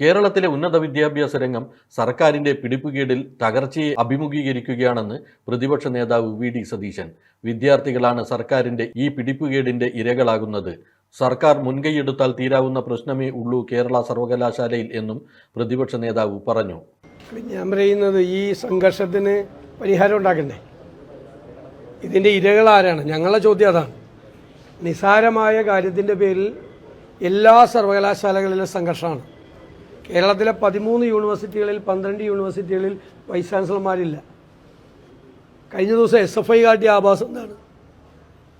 കേരളത്തിലെ ഉന്നത വിദ്യാഭ്യാസ രംഗം സർക്കാരിന്റെ പിടിപ്പുകേടിൽ തകർച്ചയെ അഭിമുഖീകരിക്കുകയാണെന്ന് പ്രതിപക്ഷ നേതാവ് വി ഡി സതീശൻ. വിദ്യാർത്ഥികളാണ് സർക്കാരിന്റെ ഈ പിടിപ്പുകേടിന്റെ ഇരകളാകുന്നത്. സർക്കാർ മുൻകൈയെടുത്താൽ തീരാവുന്ന പ്രശ്നമേ ഉള്ളൂ കേരള സർവകലാശാലയിൽ എന്നും പ്രതിപക്ഷ നേതാവ് പറഞ്ഞു. ഞാൻ പറയുന്നത് ഈ സംഘർഷത്തിന് പരിഹാരം ഉണ്ടാക്കണ്ടേ? ഇതിന്റെ ആരാണ്? ഞങ്ങളുടെ ചോദ്യം അതാണ്. നിസാരമായ കാര്യത്തിന്റെ പേരിൽ എല്ലാ സർവകലാശാലകളിലും സംഘർഷമാണ്. കേരളത്തിലെ പതിമൂന്ന് യൂണിവേഴ്സിറ്റികളിൽ പന്ത്രണ്ട് യൂണിവേഴ്സിറ്റികളിൽ വൈസ് ചാൻസലർമാരില്ല. കഴിഞ്ഞ ദിവസം എസ് എഫ് ഐ കാട്ടിയ ആഭാസം എന്താണ്?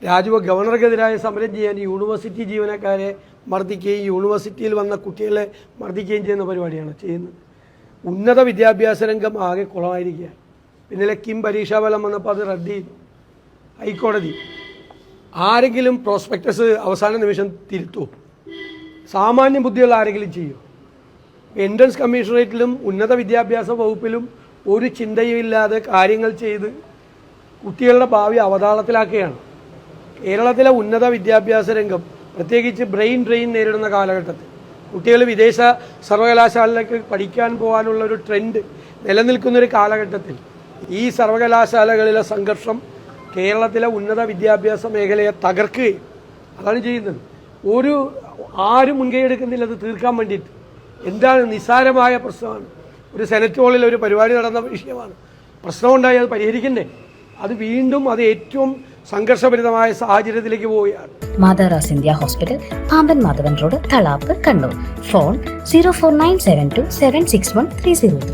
രാജുവ ഗവർണർക്കെതിരായ സമരം ചെയ്യാൻ യൂണിവേഴ്സിറ്റി ജീവനക്കാരെ മർദ്ദിക്കുകയും യൂണിവേഴ്സിറ്റിയിൽ വന്ന കുട്ടികളെ മർദ്ദിക്കുകയും ചെയ്യുന്ന പരിപാടിയാണ് ചെയ്യുന്നത്. ഉന്നത വിദ്യാഭ്യാസ രംഗം ആകെ കുളമായിരിക്കുകയാണ്. പിന്നിലെ കിം പരീക്ഷാഫലം വന്നപ്പോൾ അത് റദ്ദ് ചെയ്തു. ഹൈക്കോടതി ആരെങ്കിലും പ്രോസ്പെക്ടസ് അവസാന നിമിഷം തിരുത്തുമോ സാമാന്യ ബുദ്ധിയുള്ള ആരെങ്കിലും ചെയ്യുമോ എൻട്രൻസ് കമ്മീഷണറേറ്റിലും ഉന്നത വിദ്യാഭ്യാസ വകുപ്പിലും ഒരു ചിന്തയുമില്ലാതെ കാര്യങ്ങൾ ചെയ്ത് കുട്ടികളുടെ ഭാവി അവതാളത്തിലാക്കുകയാണ്. കേരളത്തിലെ ഉന്നത വിദ്യാഭ്യാസ രംഗം പ്രത്യേകിച്ച് ബ്രെയിൻ ഡ്രെയിൻ നേരിടുന്ന കാലഘട്ടത്തിൽ കുട്ടികൾ വിദേശ സർവകലാശാലയിലേക്ക് പഠിക്കാൻ പോകാനുള്ള ഒരു ട്രെൻഡ് നിലനിൽക്കുന്നൊരു കാലഘട്ടത്തിൽ ഈ സർവകലാശാലകളിലെ സംഘർഷം കേരളത്തിലെ ഉന്നത വിദ്യാഭ്യാസ മേഖലയെ തകർക്കുകയും അതാണ് ചെയ്യുന്നത്. ഒരു ആരും മുൻകൈ എടുക്കുന്നില്ല അത് തീർക്കാൻ വേണ്ടിയിട്ട്. എന്താണ് നിസ്സാരമായ പ്രശ്നമാണ്? ഒരു സെനറ്റ് ഹോളിൽ ഒരു പരിപാടി നടന്ന വിഷയമാണ്. പ്രശ്നമുണ്ടായി അത് പരിഹരിക്കണ്ടേ? അത് വീണ്ടും അത് ഏറ്റവും സംഘർഷഭരിതമായ സാഹചര്യത്തിലേക്ക് പോവുകയാണ്. മാതാറാസ് India hospital Pamban Madhavan road Thalap Kannur. Phone zero four nine seven two seven six one three zero three